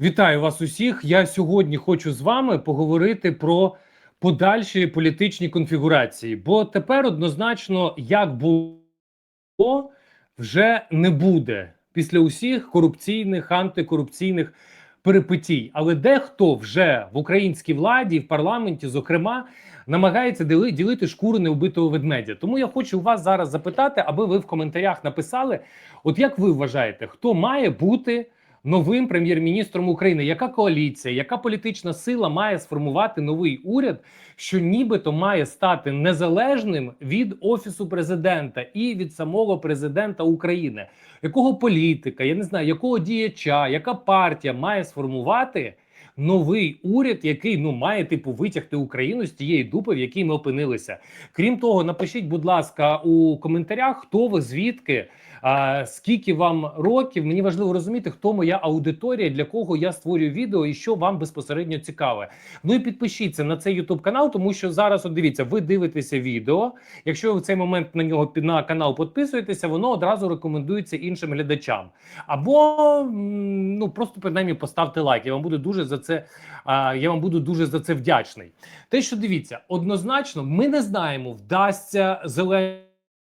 Вітаю вас усіх. Я сьогодні хочу з вами поговорити про подальші політичні конфігурації, бо тепер однозначно, як було, вже не буде після усіх корупційних, антикорупційних перипетій. Але дехто вже в українській владі, в парламенті, зокрема, намагається ділити шкуру неубитого ведмедя. Тому я хочу вас зараз запитати, аби ви в коментарях написали: от як ви вважаєте, хто має бути новим прем'єр-міністром України? Яка коаліція, яка політична сила має сформувати новий уряд, що нібито має стати незалежним від офісу президента і від самого президента України? Якого політика, я не знаю, якого діяча, яка партія має сформувати? Новий уряд, який ну має типу витягти Україну з тієї дупи, в якій ми опинилися. Крім того, напишіть, будь ласка, у коментарях, хто ви звідки, а, скільки вам років. Мені важливо розуміти, хто моя аудиторія, для кого я створюю відео і що вам безпосередньо цікаве. Ну і підпишіться на цей YouTube канал, тому що зараз, от дивіться, ви дивитеся відео. Якщо ви в цей момент на нього на канал підписуєтеся, воно одразу рекомендується іншим глядачам. Або ну просто принаймні поставте лайк. Я вам буду дуже за це. А, Я вам буду дуже за це вдячний. Те, що дивіться, однозначно, ми не знаємо, вдасться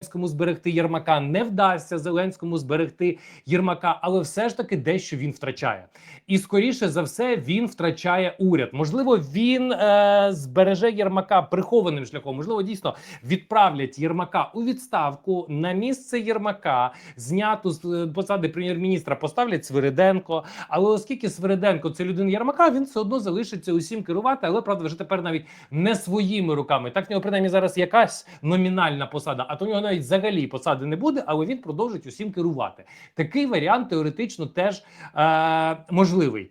Зеленському зберегти Єрмака, не вдасться Зеленському зберегти Єрмака, але все ж таки дещо він втрачає. І скоріше за все він втрачає уряд. Можливо, він е, збереже Єрмака прихованим шляхом. Можливо, дійсно відправлять Єрмака у відставку на місце Єрмака, зняту з е, посади прем'єр-міністра, поставлять Свириденко. Але оскільки Свириденко це людина Єрмака, він все одно залишиться усім керувати, але правда, вже тепер навіть не своїми руками. Так в нього принаймні зараз якась номінальна посада, а то в нього навіть взагалі посади не буде, але він продовжить усім керувати. Такий варіант теоретично теж е, можливий.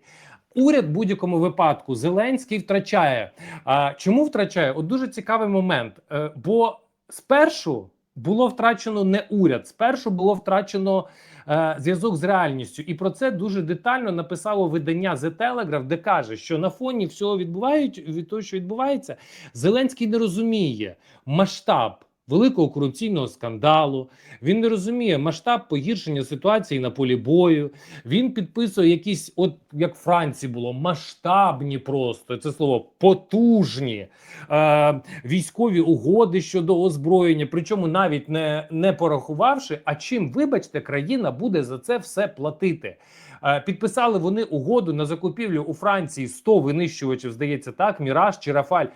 Уряд в будь-якому випадку Зеленський втрачає. А, чому втрачає? От дуже цікавий момент. Е, бо спершу було втрачено не уряд, спершу було втрачено е, зв'язок з реальністю, і про це дуже детально написало видання The Telegraph, де каже, що на фоні всього відбувають від того, що відбувається, Зеленський не розуміє масштаб. Великого корупційного скандалу він не розуміє масштаб погіршення ситуації на полі бою. Він підписує якісь, от як Франції було, масштабні просто це слово потужні е, військові угоди щодо озброєння. Причому навіть не, не порахувавши, а чим, вибачте, країна буде за це все платити. Е, Підписали вони угоду на закупівлю у Франції 100 винищувачів, здається, так, Міраж чи Рафаль.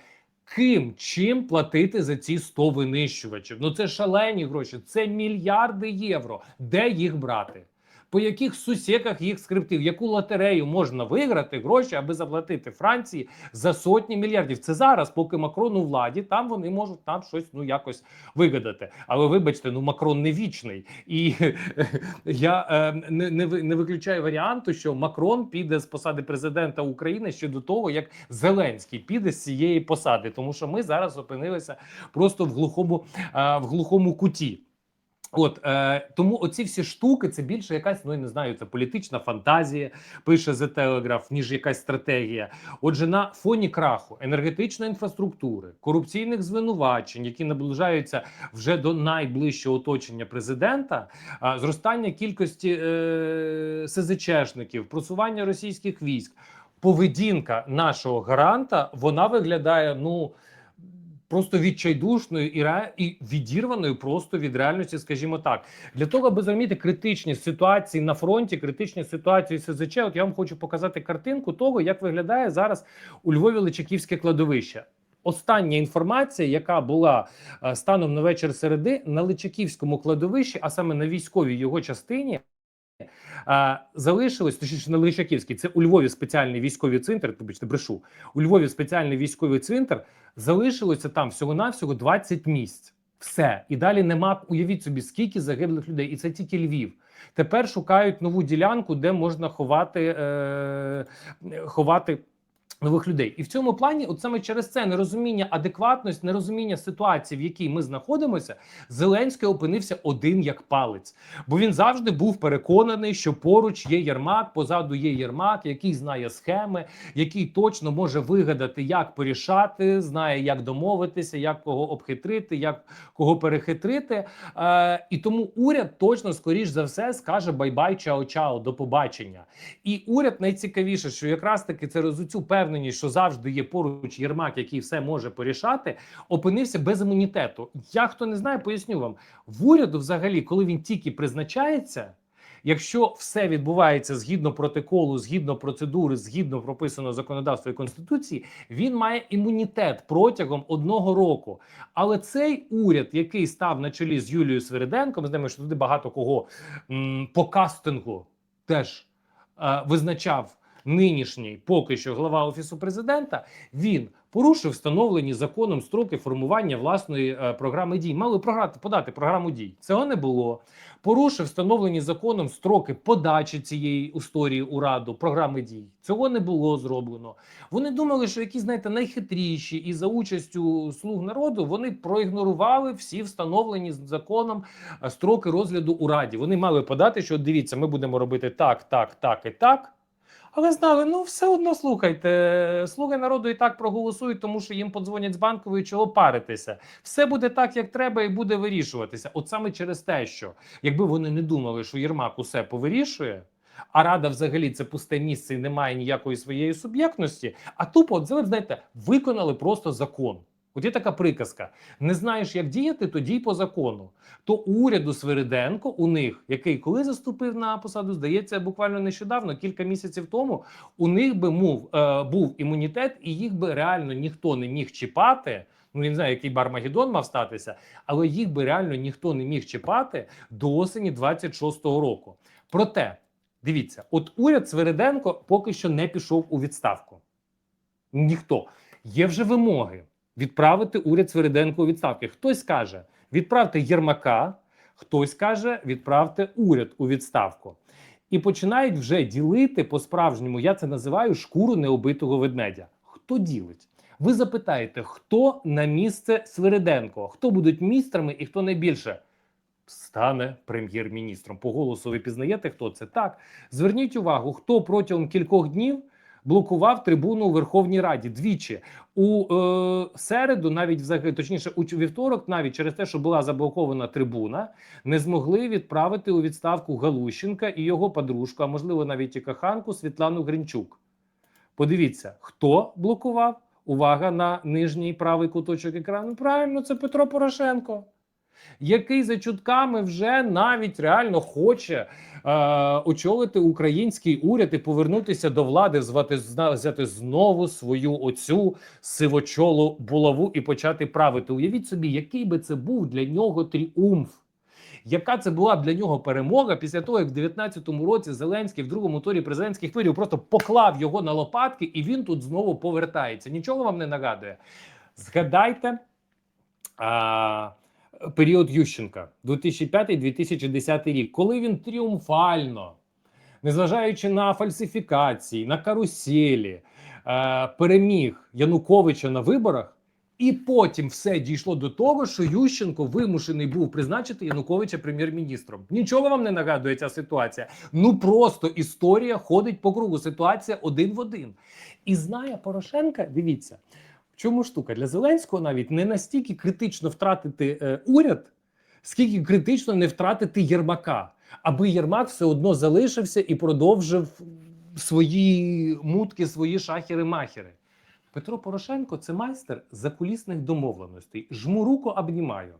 Ким чим платити за ці 100 винищувачів? Ну це шалені гроші, це мільярди євро. Де їх брати? По яких сусіках їх скриптив? Яку лотерею можна виграти гроші, аби заплатити Франції за сотні мільярдів? Це зараз, поки Макрон у владі, там вони можуть там щось ну якось вигадати. Але вибачте, ну Макрон не вічний, і я е, не, не, не виключаю варіанту, що Макрон піде з посади президента України ще до того, як Зеленський піде з цієї посади, тому що ми зараз опинилися просто в глухому, е, в глухому куті. От е, тому оці всі штуки це більше якась, ну я не знаю, це політична фантазія, пише The Telegraph, ніж якась стратегія. Отже, на фоні краху енергетичної інфраструктури, корупційних звинувачень, які наближаються вже до найближчого оточення президента, а, зростання кількості е, СЗЧшників, просування російських військ, поведінка нашого гаранта вона виглядає ну просто відчайдушною і ре- і відірваною просто від реальності, скажімо так, для того, аби зрозуміти критичні ситуації на фронті, критичні ситуації СЗЧ. От я вам хочу показати картинку того, як виглядає зараз у Львові Личаківське кладовище. Остання інформація, яка була е, станом на вечір середи на Личаківському кладовищі, а саме на військовій його частині. Залишилось точніше на Личаківській, це у Львові спеціальний військовий центр. Побачте, брешу у Львові спеціальний військовий центр. Залишилося там всього навсього 20 місць. Все і далі нема. Уявіть собі, скільки загиблих людей, і це тільки Львів. Тепер шукають нову ділянку, де можна ховати, е, ховати Нових людей, і в цьому плані, от саме через це нерозуміння адекватність, нерозуміння ситуації, в якій ми знаходимося, Зеленський опинився один як палець, бо він завжди був переконаний, що поруч є Єрмак, позаду є Єрмак, який знає схеми, який точно може вигадати, як порішати, знає, як домовитися, як кого обхитрити, як кого перехитрити. Е, і тому уряд точно скоріш за все скаже бай-бай, чао-чао, до побачення. І уряд найцікавіше, що якраз таки це цю певність, що завжди є поруч Єрмак, який все може порішати, опинився без імунітету. Я хто не знає, поясню вам в уряду, взагалі, коли він тільки призначається. Якщо все відбувається згідно протоколу, згідно процедури, згідно прописаного законодавства і конституції, він має імунітет протягом одного року. Але цей уряд, який став на чолі з Юлією Свириденко, ми знаємо, що туди багато кого м, по кастингу теж е, визначав нинішній поки що глава офісу президента. Він порушив встановлені законом строки формування власної е, програми дій. Мали програти подати програму дій. Цього не було. Порушив встановлені законом строки подачі цієї історії у раду програми дій. Цього не було зроблено. Вони думали, що якісь знаєте найхитріші, і за участю слуг народу вони проігнорували всі встановлені законом е, строки розгляду у раді. Вони мали подати, що дивіться, ми будемо робити так, так, так і так. Але знали, ну все одно слухайте. Слуги народу і так проголосують, тому що їм подзвонять з банкової, чого паритися. Все буде так, як треба, і буде вирішуватися. От саме через те, що якби вони не думали, що Єрмак усе повирішує. А рада взагалі це пусте місце і немає ніякої своєї суб'єктності. А тупо, от знаєте, виконали просто закон. От є така приказка: не знаєш, як діяти, то дій по закону. То уряду Свириденко у них, який коли заступив на посаду, здається, буквально нещодавно, кілька місяців тому, у них би мов е, був імунітет, і їх би реально ніхто не міг чіпати. Ну, я не знаю, який Бармагеддон мав статися, але їх би реально ніхто не міг чіпати до осені 26-го року. Проте дивіться, от уряд Свириденко поки що не пішов у відставку. Ніхто є вже вимоги відправити уряд Свириденко у відставки. Хтось каже, відправте Єрмака, хтось каже, відправте уряд у відставку. І починають вже ділити по-справжньому. Я це називаю шкуру необитого ведмедя. Хто ділить? Ви запитаєте, хто на місце Свириденко, хто будуть міністрами і хто найбільше стане прем'єр-міністром? По голосу ви пізнаєте, хто це так? Зверніть увагу, хто протягом кількох днів блокував трибуну у Верховній Раді двічі у е, середу, навіть взагалі точніше, у вівторок, навіть через те, що була заблокована трибуна, не змогли відправити у відставку Галущенка і його подружку, а можливо навіть і коханку Світлану Гринчук. Подивіться, хто блокував. Увага на нижній правий куточок екрану. Правильно, це Петро Порошенко, який за чутками вже навіть реально хоче е, очолити український уряд і повернутися до влади, звати взяти знову свою оцю сивочолу булаву і почати правити. Уявіть собі, який би це був для нього тріумф. Яка це була для нього перемога після того, як в 19-му році Зеленський в другому турі президентських виборів просто поклав його на лопатки, і він тут знову повертається. Нічого вам не нагадує. Згадайте а, період Ющенка 2005-2010 рік, коли він тріумфально, незважаючи на фальсифікації, на каруселі, е, переміг Януковича на виборах. І потім все дійшло до того, що Ющенко вимушений був призначити Януковича прем'єр-міністром. Нічого вам не нагадує ця ситуація. Ну просто історія ходить по кругу. Ситуація один в один. І знає Порошенка, дивіться, чому штука для Зеленського навіть не настільки критично втратити е, уряд, скільки критично не втратити Єрмака, аби Єрмак все одно залишився і продовжив свої мутки, свої шахери-махери. Петро Порошенко це майстер закулісних домовленостей. Жму руку обнімаю.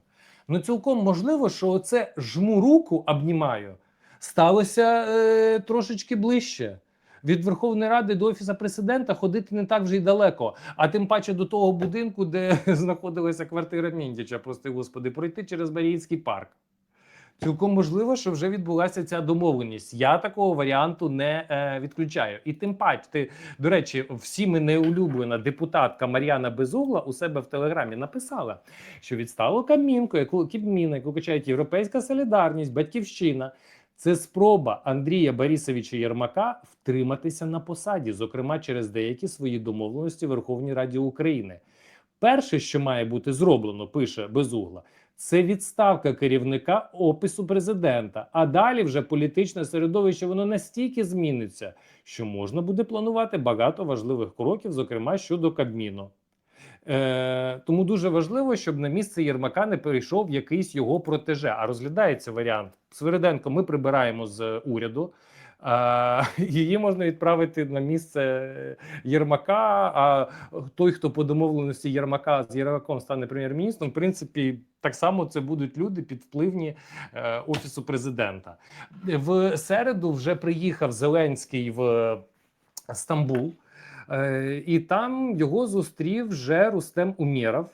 Ну, цілком можливо, що це жму руку обнімаю сталося е, трошечки ближче. Від Верховної Ради до Офісу президента ходити не так вже й далеко, а тим паче до того будинку, де знаходилася квартира Міндіча, прости господи, пройти через Маріїнський парк. Цілком можливо, що вже відбулася ця домовленість. Я такого варіанту не е, відключаю. І тим паче, ти, до речі, всіми неулюблена депутатка Мар'яна Безугла у себе в телеграмі написала, що відстало Кабмінку, яку Кібміна, яку качають Європейська солідарність, Батьківщина. Це спроба Андрія Борисовича Єрмака втриматися на посаді, зокрема через деякі свої домовленості в Верховній Раді України. Перше, що має бути зроблено, пише Безугла, це відставка керівника офісу президента. А далі вже політичне середовище воно настільки зміниться, що можна буде планувати багато важливих кроків, зокрема щодо Кабміну. Е, тому дуже важливо, щоб на місце Єрмака не перейшов якийсь його протеже. А розглядається варіант Свириденко. Ми прибираємо з уряду. А, її можна відправити на місце Єрмака. А той, хто по домовленості Єрмака з Єрмаком стане прем'єр-міністром, в принципі, так само це будуть люди підвпливні е, офісу президента. В середу вже приїхав Зеленський в Стамбул. Е, І там його зустрів вже Рустем Умєров.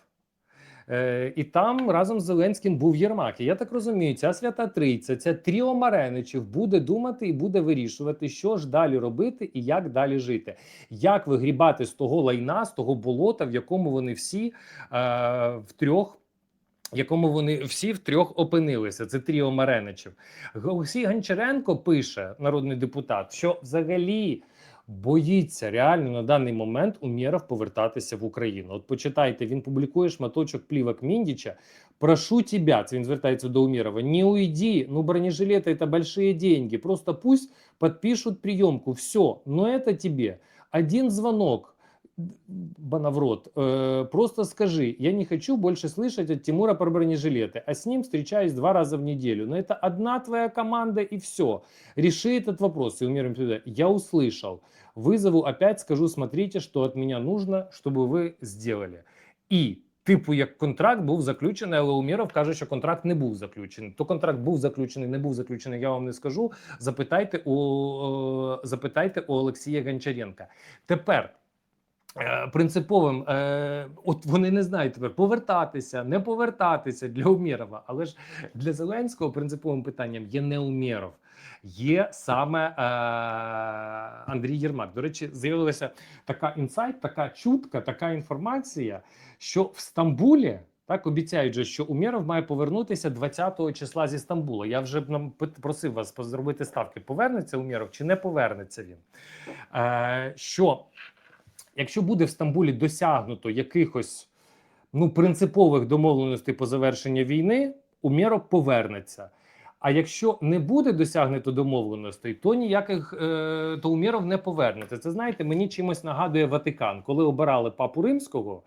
Е, І там разом з Зеленським був Єрмак. І я так розумію, ця свята трійця, ця тріо Мареничів буде думати і буде вирішувати, що ж далі робити і як далі жити, як вигрібати з того лайна, з того болота, в якому вони всі е, втрьох. В якому вони всі втрьох опинилися, це тріо Мареничів. Олексій Гончаренко пише, народний депутат, що взагалі боїться реально на даний момент Умєров повертатися в Україну. От почитайте, він публікує шматочок плівок Міндіча. Прошу тебя, це він звертається до Умєрова, не уйди, ну бронежилеты это большие деньги, просто пусть подпишут приемку, все, но это тебе один звонок, Банаврот, э, просто скажи, я не хочу больше слышать от Тимура про бронежилеты, а с ним встречаюсь два раза в неделю. Но это одна твоя команда и все. Реши этот вопрос. И умерим туда. Я услышал. Вызову опять скажу, смотрите, что от меня нужно, чтобы ви сделали. І Типу, як контракт був заключений, але Уміров каже, що контракт не був заключений. То контракт був заключений, не був заключений. Я вам не скажу. Запитайте у е, запитайте у Олексія Гончаренка. Тепер Е, принциповим, е, от вони не знають тепер повертатися, не повертатися для Умєрова. Але ж для Зеленського принциповим питанням є не Умєров, є саме е, Андрій Єрмак. До речі, з'явилася така інсайт, така чутка, така інформація, що в Стамбулі. Так обіцяють, же, що Умєров має повернутися 20-го числа зі Стамбула. Я вже нам просив вас зробити ставки. Повернеться Умєров чи не повернеться він? Е, що якщо буде в Стамбулі досягнуто якихось ну принципових домовленостей по завершенню війни, Умєров повернеться. А якщо не буде досягнуто домовленостей, то ніяких е, то Умєров не повернеться. Це знаєте, мені чимось нагадує Ватикан, коли обирали папу римського.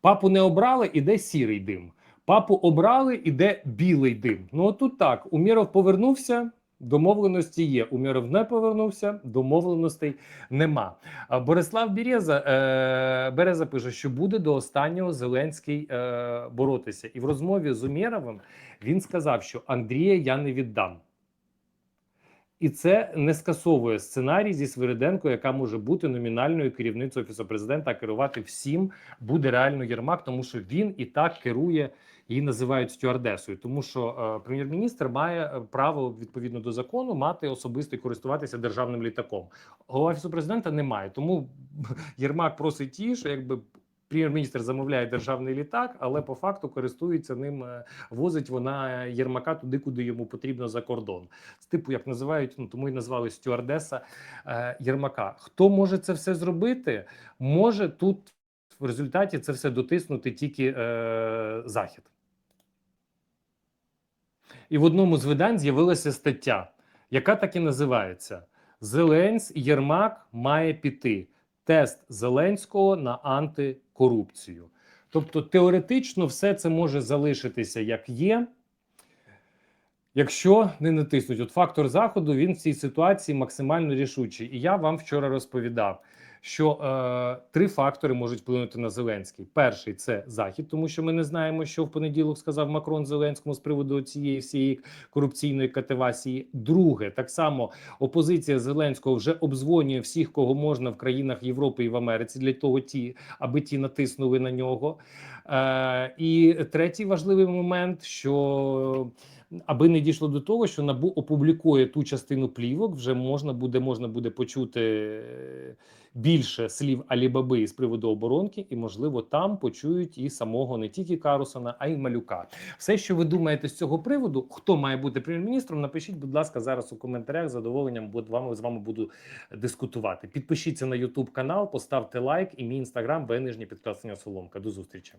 Папу не обрали, іде сірий дим. Папу обрали, іде білий дим. Ну отут так. Умєров повернувся. Домовленості є. Умєров не повернувся, домовленостей нема. Борислав Береза, е, Береза пише, що буде до останнього Зеленський е, боротися. І в розмові з Умєровим він сказав, що Андрія я не віддам. І це не скасовує сценарій зі Свириденко, яка може бути номінальною керівницею офісу президента, а керувати всім буде реально Єрмак, тому що він і так керує її називають стюардесою, тому що е, прем'єр-міністр має е, право відповідно до закону мати особисто і користуватися державним літаком. Голова офісу президента немає. Тому Єрмак просить ті, що якби. Прем'єр-міністр замовляє державний літак, але по факту користується ним, е, возить вона Єрмака туди, куди йому потрібно за кордон. З типу, як називають, ну тому і назвали стюардеса е, Єрмака. Хто може це все зробити? Може тут в результаті це все дотиснути тільки е, захід. І в одному з видань з'явилася стаття, яка так і називається: Зеленсь Єрмак має піти. Тест Зеленського на антикорупцію. Тобто, теоретично все це може залишитися як є, якщо не натиснуть. От фактор заходу він в цій ситуації максимально рішучий. І я вам вчора розповідав, що е, три фактори можуть вплинути на Зеленський. Перший це захід, тому що ми не знаємо, що в понеділок сказав Макрон Зеленському з приводу цієї всієї корупційної кативасії. Друге, так само опозиція Зеленського вже обдзвонює всіх, кого можна в країнах Європи і в Америці, для того, ті, аби ті натиснули на нього. Е, і третій важливий момент, що аби не дійшло до того, що набу опублікує ту частину плівок, вже можна буде можна буде почути більше слів Алібаби із приводу оборонки, і можливо там почують і самого не тільки Карусона, а й малюка. Все, що ви думаєте з цього приводу, хто має бути прем'єр-міністром, напишіть, будь ласка, зараз у коментарях. З задоволенням бо вами з вами буду дискутувати. Підпишіться на YouTube канал, поставте лайк і мій інстаграм, нижнє підкреслення Соломка. До зустрічі.